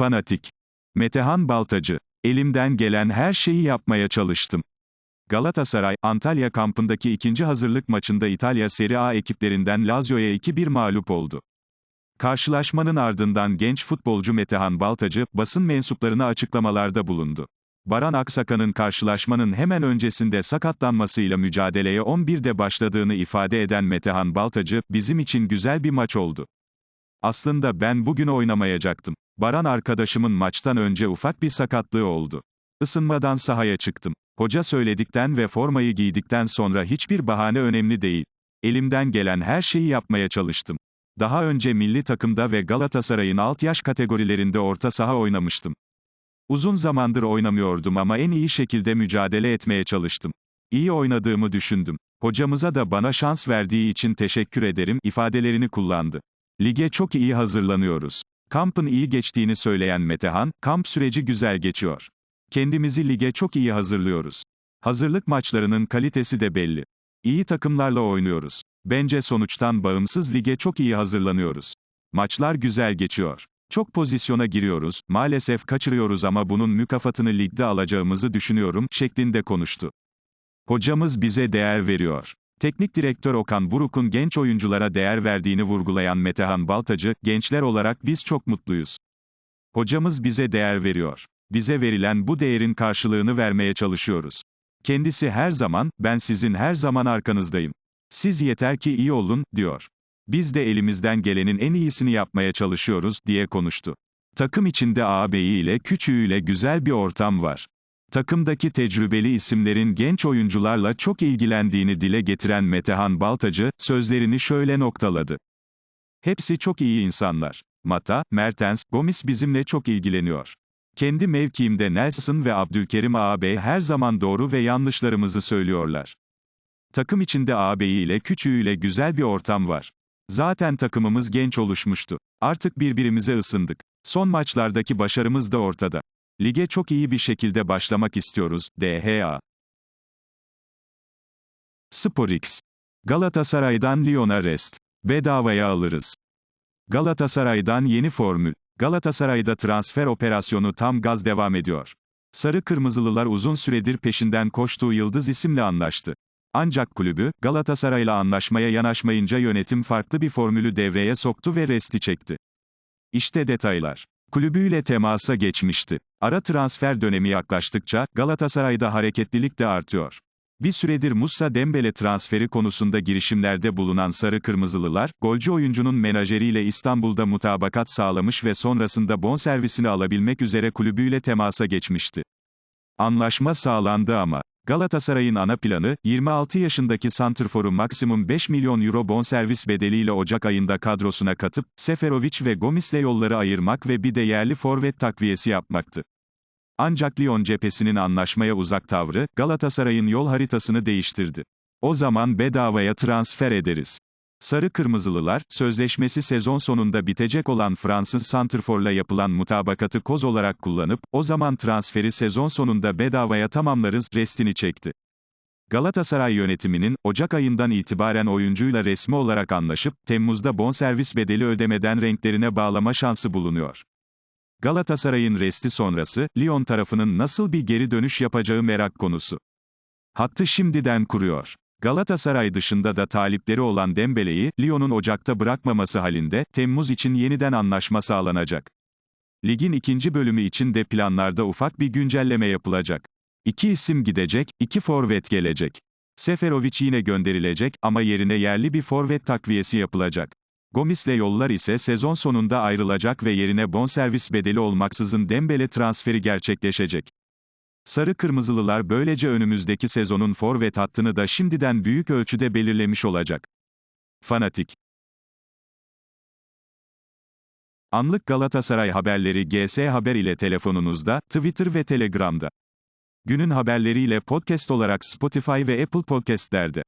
Fanatik. Metehan Baltacı. Elimden gelen her şeyi yapmaya çalıştım. Galatasaray, Antalya kampındaki ikinci hazırlık maçında İtalya Serie A ekiplerinden Lazio'ya 2-1 mağlup oldu. Karşılaşmanın ardından genç futbolcu Metehan Baltacı, basın mensuplarına açıklamalarda bulundu. Baran Aksaka'nın karşılaşmanın hemen öncesinde sakatlanmasıyla mücadeleye 11'de başladığını ifade eden Metehan Baltacı, bizim için güzel bir maç oldu. Aslında ben bugün oynamayacaktım. Baran arkadaşımın maçtan önce ufak bir sakatlığı oldu. Isınmadan sahaya çıktım. Hoca söyledikten ve formayı giydikten sonra hiçbir bahane önemli değil. Elimden gelen her şeyi yapmaya çalıştım. Daha önce milli takımda ve Galatasaray'ın alt yaş kategorilerinde orta saha oynamıştım. Uzun zamandır oynamıyordum ama en iyi şekilde mücadele etmeye çalıştım. İyi oynadığımı düşündüm. Hocamıza da bana şans verdiği için teşekkür ederim ifadelerini kullandı. Lige çok iyi hazırlanıyoruz. Kampın iyi geçtiğini söyleyen Metehan, kamp süreci güzel geçiyor. Kendimizi lige çok iyi hazırlıyoruz. Hazırlık maçlarının kalitesi de belli. İyi takımlarla oynuyoruz. Bence sonuçtan bağımsız lige çok iyi hazırlanıyoruz. Maçlar güzel geçiyor. Çok pozisyona giriyoruz, maalesef kaçırıyoruz ama bunun mükafatını ligde alacağımızı düşünüyorum, şeklinde konuştu. Hocamız bize değer veriyor. Teknik direktör Okan Buruk'un genç oyunculara değer verdiğini vurgulayan Metehan Baltacı, gençler olarak biz çok mutluyuz. Hocamız bize değer veriyor. Bize verilen bu değerin karşılığını vermeye çalışıyoruz. Kendisi her zaman, ben sizin her zaman arkanızdayım. Siz yeter ki iyi olun, diyor. Biz de elimizden gelenin en iyisini yapmaya çalışıyoruz, diye konuştu. Takım içinde ağabeyiyle küçüğüyle güzel bir ortam var. Takımdaki tecrübeli isimlerin genç oyuncularla çok ilgilendiğini dile getiren Metehan Baltacı, sözlerini şöyle noktaladı. Hepsi çok iyi insanlar. Mata, Mertens, Gomis bizimle çok ilgileniyor. Kendi mevkiimde Nelson ve Abdülkerim ağabey her zaman doğru ve yanlışlarımızı söylüyorlar. Takım içinde ağabeyiyle küçüğüyle güzel bir ortam var. Zaten takımımız genç oluşmuştu. Artık birbirimize ısındık. Son maçlardaki başarımız da ortada. Lige çok iyi bir şekilde başlamak istiyoruz, DHA. SporX. Galatasaray'dan Lyon'a rest. Bedavaya alırız. Galatasaray'dan yeni formül. Galatasaray'da transfer operasyonu tam gaz devam ediyor. Sarı Kırmızılılar uzun süredir peşinden koştuğu Yıldız isimle anlaştı. Ancak kulübü, Galatasaray'la anlaşmaya yanaşmayınca yönetim farklı bir formülü devreye soktu ve resti çekti. İşte detaylar. Kulübüyle temasa geçmişti. Ara transfer dönemi yaklaştıkça, Galatasaray'da hareketlilik de artıyor. Bir süredir Musa Dembele transferi konusunda girişimlerde bulunan Sarı Kırmızılılar, golcü oyuncunun menajeriyle İstanbul'da mutabakat sağlamış ve sonrasında bonservisini alabilmek üzere kulübüyle temasa geçmişti. Anlaşma sağlandı ama, Galatasaray'ın ana planı, 26 yaşındaki santrforu maksimum 5 milyon euro bonservis bedeliyle Ocak ayında kadrosuna katıp, Seferovic ve Gomis'le yolları ayırmak ve bir de yerli forvet takviyesi yapmaktı. Ancak Lyon cephesinin anlaşmaya uzak tavrı, Galatasaray'ın yol haritasını değiştirdi. O zaman bedavaya transfer ederiz. Sarı Kırmızılılar, sözleşmesi sezon sonunda bitecek olan Fransız Santrfor'la yapılan mutabakatı koz olarak kullanıp, o zaman transferi sezon sonunda bedavaya tamamlarız, restini çekti. Galatasaray yönetiminin, Ocak ayından itibaren oyuncuyla resmi olarak anlaşıp, Temmuz'da bonservis bedeli ödemeden renklerine bağlama şansı bulunuyor. Galatasaray'ın resti sonrası, Lyon tarafının nasıl bir geri dönüş yapacağı merak konusu. Hattı şimdiden kuruyor. Galatasaray dışında da talipleri olan Dembele'yi, Lyon'un Ocak'ta bırakmaması halinde, Temmuz için yeniden anlaşma sağlanacak. Ligin ikinci bölümü için de planlarda ufak bir güncelleme yapılacak. İki isim gidecek, iki forvet gelecek. Seferovic yine gönderilecek ama yerine yerli bir forvet takviyesi yapılacak. Gomis'le yollar ise sezon sonunda ayrılacak ve yerine bonservis bedeli olmaksızın Dembele transferi gerçekleşecek. Sarı Kırmızılılar böylece önümüzdeki sezonun forvet hattını da şimdiden büyük ölçüde belirlemiş olacak. Fanatik Anlık Galatasaray haberleri GS Haber ile telefonunuzda, Twitter ve Telegram'da. Günün haberleriyle podcast olarak Spotify ve Apple Podcast'lerde.